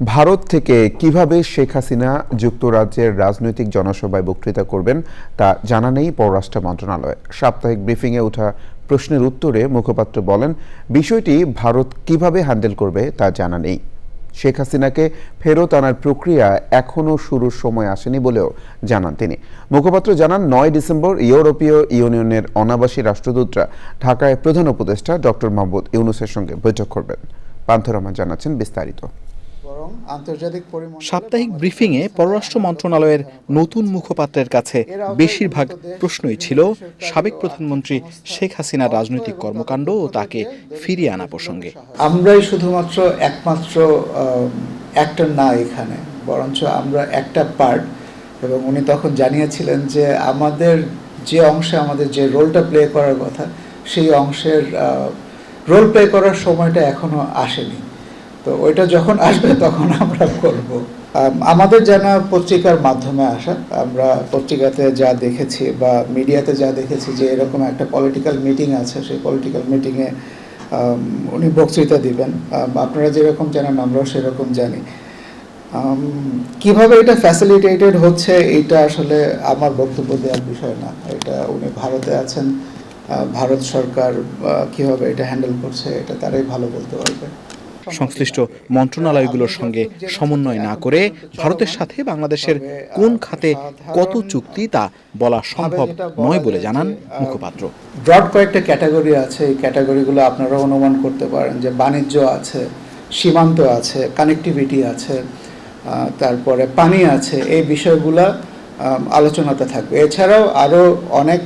ভারত থেকে কীভাবে শেখ হাসিনা যুক্তরাজ্যের রাজনৈতিক জনসভায় বক্তৃতা করবেন, তা জানা নেই পররাষ্ট্র মন্ত্রণালয়। সাপ্তাহিক ব্রিফিংয়ে ওঠা প্রশ্নের উত্তরে মুখপাত্র বলেন, বিষয়টি ভারত কীভাবে হ্যান্ডেল করবে তা জানা নেই। শেখ হাসিনাকে ফেরত আনার প্রক্রিয়া এখনও শুরুর সময় আসেনি বলেও জানান তিনি। মুখপাত্র জানান, নয় ডিসেম্বর ইউরোপীয় ইউনিয়নের অনাবাসী রাষ্ট্রদূতরা ঢাকায় প্রধান উপদেষ্টা ডক্টর মাহমুদ ইউনুসের সঙ্গে বৈঠক করবেন। পান্থরমা জানাচ্ছেন বিস্তারিত। সাপ্তাহিক ব্রিফিংয়ে পররাষ্ট্র মন্ত্রণালয়ের নতুন মুখপাত্রের কাছে বেশিরভাগ প্রশ্নই ছিল সাবেক প্রধানমন্ত্রী শেখ হাসিনার রাজনৈতিক কর্মকাণ্ড ও তাকে ফিরিয়ে আনা প্রসঙ্গে। আমরাই শুধুমাত্র একমাত্র অ্যাক্টর না এখানে বরঞ্চ আমরা একটা পার্ট এবং উনি তখন জানিয়েছিলেন যে আমাদের যে অংশে আমাদের যে রোলটা প্লে করার কথা সেই অংশের রোল প্লে করার সময়টা এখনও আসেনি। তো ওইটা যখন আসবে তখন আমরা করব আমাদের জানা পত্রিকার মাধ্যমে আসা, আমরা পত্রিকাতে যা দেখেছি বা মিডিয়াতে যা দেখেছি যে এরকম একটা পলিটিক্যাল মিটিং আছে, সেই পলিটিক্যাল মিটিংয়ে উনি বক্তৃতা দিবেন। আপনারা যেরকম জানেন, আমরাও সেরকম জানি। কীভাবে এটা ফ্যাসিলিটেটেড হচ্ছে, এটা আসলে আমার বক্তব্য দেওয়ার বিষয় না। এটা উনি ভারতে আছেন ভারত সরকার কীভাবে এটা হ্যান্ডেল করছে, এটা তারাই ভালো বলতে পারবে। সংশ্লিষ্ট মন্ত্রণালয়গুলোর সঙ্গে সমন্বয় না করে ভারতের সাথে বাংলাদেশের কোন খাতে কত চুক্তি তা বলা সম্ভব নয় বলে জানান মুখপাত্র। ব্রড কয়েকটা ক্যাটাগরি আছে, এই ক্যাটাগরিগুলো আপনারা অনুমান করতে পারেন যে বাণিজ্য আছে, সীমান্ত আছে কানেক্টিভিটি আছে তারপরে পানি আছে, এই বিষয়গুলা আলোচনাতে থাকবে। এছাড়াও আরও অনেক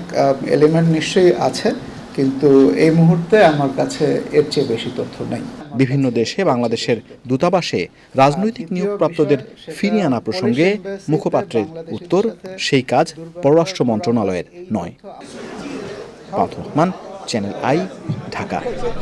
এলিমেন্ট নিশ্চয়ই আছে, কিন্তু এই মুহূর্তে আমার কাছে এর চেয়ে বেশি তথ্য নেই। বিভিন্ন দেশে বাংলাদেশের দূতাবাসে রাজনৈতিক নিয়োগপ্রাপ্তদের ফিরিয়ে আনা প্রসঙ্গে মুখপাত্রের উত্তর, সেই কাজ পররাষ্ট্র মন্ত্রণালয়ের নয়। Channel I Dhaka